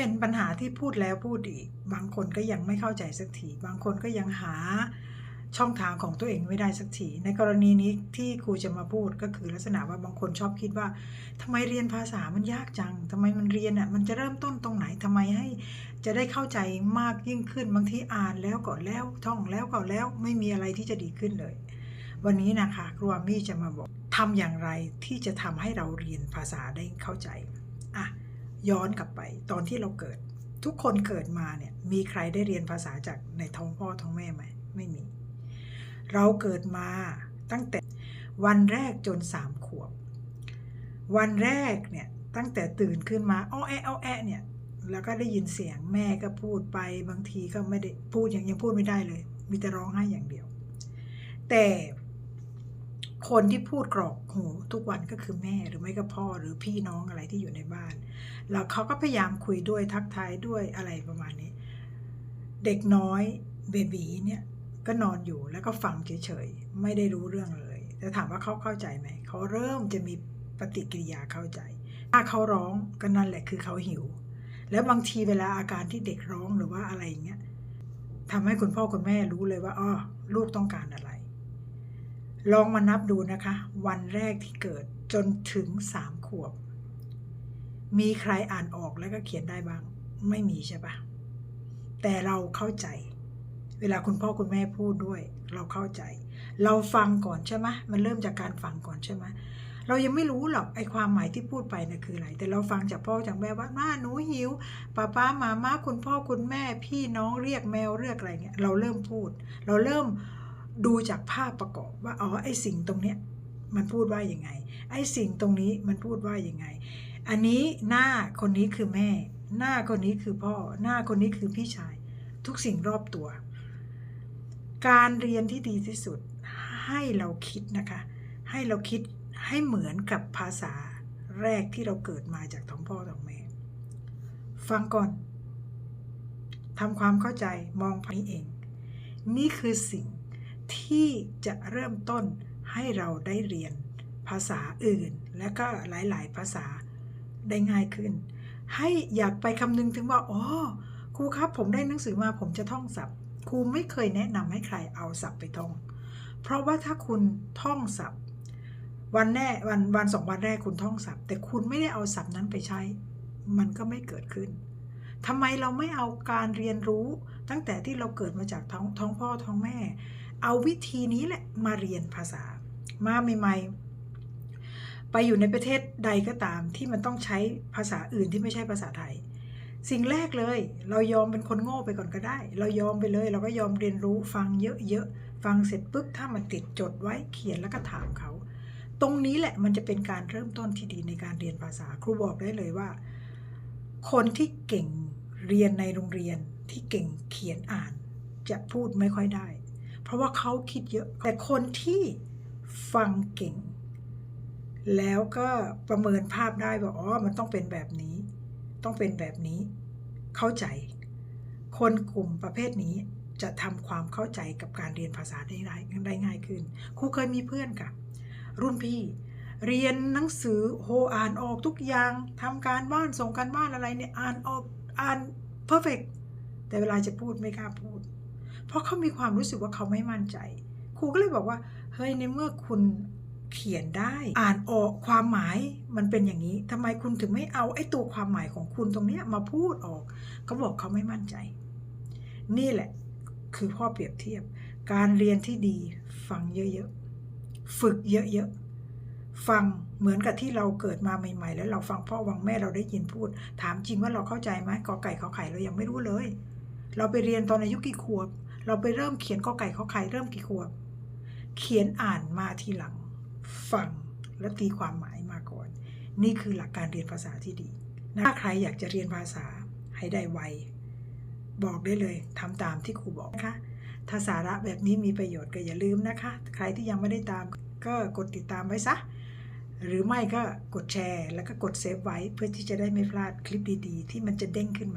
เป็นปัญหาที่พูดแล้วพูดอีก บางคนก็ยังไม่เข้าใจสักที บางคนก็ยังหาช่องทางของตัวเองไม่ได้สักที ในกรณีนี้ที่ครูจะมาพูดก็คือลักษณะว่าบางคนชอบคิดว่าทำไมเรียนภาษามันยากจังทำไมมันเรียนอะ มันจะเริ่มต้นตรงไหนทำไมให้จะได้เข้าใจมากยิ่งขึ้น บางทีอ่านแล้วก็แล้ว ท่องแล้วก็แล้ว ไม่มีอะไรที่จะดีขึ้นเลย วันนี้นะคะครูอามี่จะมาบอกทำอย่างไรที่จะทำให้เราเรียนภาษาได้เข้าใจ อะ ย้อนกลับไปตอนที่เราเกิด ทุกคนเกิดมาเนี่ยมีใครได้เรียนภาษาจากในท้องพ่อท้องแม่ไหมไม่มี เราเกิดมาตั้งแต่วันแรกจนสามขวบ วันแรกเนี่ยตั้งแต่ตื่นขึ้นมาอ้อแอะอ้อแอะเนี่ยแล้วก็ได้ยินเสียงแม่ก็พูดไปบางทีก็ไม่ได้พูดยังยังพูดไม่ได้เลย มีแต่ร้องไห้อย่างเดียว แต่ คนที่พูดกรอกหูทุกวันก็คือแม่หรือไม่ก็พ่อหรือพี่น้องอะไรที่อยู่ในบ้าน แล้วเขาก็พยายามคุยด้วยทักทายด้วยอะไรประมาณนี้ เด็กน้อยเบบีเนี่ยก็นอนอยู่แล้วก็ฟังเฉยๆไม่ได้รู้เรื่องเลยแต่ถามว่าเขาเข้าใจไหมเขาเริ่มจะมีปฏิกิริยาเข้าใจ ถ้าเขาร้องก็นั่นแหละคือเขาหิว แล้วบางทีเวลาอาการที่เด็กร้องหรือว่าอะไรอย่างเงี้ยทำให้คุณพ่อคุณแม่รู้เลยว่าอ้อลูกต้องการอะไร ลองมานับดูนะคะ วันแรกที่เกิดจนถึงสามขวบ มีใครอ่านออกแล้วก็เขียนได้บ้าง ไม่มีใช่ปะแต่เราเข้าใจ เวลาคุณพ่อคุณแม่พูดด้วย เราเข้าใจ เราฟังก่อนใช่ไหมมันเริ่มจากการฟังก่อนใช่ไหมเรายังไม่รู้หรอกไอความหมายที่พูดไปนะ่ะคืออะไร แต่เราฟังจากพ่อจากแม่ว่าน้าหนูหิวป้าป้ามาม่าคุณพ่อคุณแม่ พี่น้องเรียกแมวเรียกอะไรเงี้ยเราเริ่มพูด เราเริ่ม ดูจากภาพประกอบว่าอ๋อไอสิ่งตรงเนี้ยมันพูดว่ายังไง ไอสิ่งตรงนี้มันพูดว่ายังไง อันนี้หน้าคนนี้คือแม่ หน้าคนนี้คือพ่อ หน้าคนนี้คือพี่ชาย ทุกสิ่งรอบตัว การเรียนที่ดีที่สุดให้เราคิดนะคะ ให้เราคิดให้เหมือนกับภาษาแรกที่เราเกิดมาจากท้องพ่อท้องแม่ ฟังก่อนทำความเข้าใจมองไปนี้เอง นี่คือสิ่ง ที่จะเริ่มต้นให้เราได้เรียนภาษาอื่น และก็หลาย ๆ ภาษาได้ง่ายขึ้น ให้อยากไปคำนึงถึงว่าอ๋อครูครับผมได้หนังสือมาผมจะท่องศัพท์ครูไม่เคยแนะนำให้ใครเอาศัพท์ไปท่อง เพราะว่าถ้าคุณท่องศัพท์ วันแน่วันวันสองวันแรกคุณท่องศัพท์ แต่คุณไม่ได้เอาศัพท์นั้นไปใช้ มันก็ไม่เกิดขึ้น ทำไมเราไม่เอาการเรียนรู้ ตั้งแต่ที่เราเกิดมาจากท้องท้องพ่อท้องแม่ เอาวิธีนี้แหละมาเรียนภาษา มาใหม่ๆ ไปอยู่ในประเทศใดก็ตามที่มันต้องใช้ภาษาอื่นที่ไม่ใช่ภาษาไทย สิ่งแรกเลย เรายอมเป็นคนโง่ไปก่อนก็ได้ เรายอมไปเลย เราก็ยอมเรียนรู้ฟังเยอะๆ ฟังเสร็จปุ๊บถ้ามันติดจดไว้เขียนแล้วก็ถามเขาตรงนี้แหละมันจะเป็นการเริ่มต้นที่ดีในการเรียนภาษา ครูบอกได้เลยว่า คนที่เก่ง เรียนในโรงเรียนที่เก่งเขียนอ่าน จะพูดไม่ค่อยได้ เพราะว่าเขาคิดเยอะ แต่คนที่ฟังเก่ง แล้วก็ประเมินภาพได้ว่าอ๋อมันต้องเป็นแบบนี้ ต้องเป็นแบบนี้ เข้าใจ คนกลุ่มประเภทนี้จะทำความเข้าใจกับการเรียนภาษาได้ได้ง่ายขึ้น ครูเคยมีเพื่อนกับ รุ่นพี่เรียนหนังสือโหอ่านออกทุกอย่างทำการบ้านส่งการบ้านอะไรเนี่ยอ่านออก อ่านเพอร์เฟกแต่เวลาจะพูดไม่กล้าพูด เพราะเขามีความรู้สึกว่าเขาไม่มั่นใจ ครูก็เลยบอกว่า เฮ้ยในเมื่อคุณเขียนได้ อ่านออกความหมายมันเป็นอย่างนี้ทำไมคุณถึงไม่เอาไอ้ตัวความหมายของคุณตรงเนี้ยมาพูดออกเขาบอกเขาไม่มั่นใจ นี่แหละคือข้อเปรียบเทียบ การเรียนที่ดี ฟังเยอะๆ ฝึกเยอะๆ ฟัง เหมือนกับที่เราเกิดมาใหม่ ๆ แล้วเราฟังพ่อวังแม่เราได้ยินพูด ถามจริงว่าเราเข้าใจไหมกอไก่ขอไข่เรายังไม่รู้เลย เราไปเรียนตอนอายุกี่ขวบ เราไปเริ่มเขียนกอไก่ขอไข่เริ่มกี่ขวบ เขียนอ่านมาทีหลัง ฟังและตีความหมายมาก่อน นี่คือหลักการเรียนภาษาที่ดีถ้าใครอยากจะเรียนภาษาให้ได้ไวบอกได้เลยทำตามที่ครูบอกนะคะถ้าสาระแบบนี้มีประโยชน์ก็อย่าลืมนะคะ ใครที่ยังไม่ได้ตามก็กดติดตามไว้ซะ หรือไม่ก็กดแชร์ แล้วก็กดเซฟไว้เพื่อที่จะได้ไม่พลาดคลิปดีๆ ที่มันจะเด้งขึ้นมา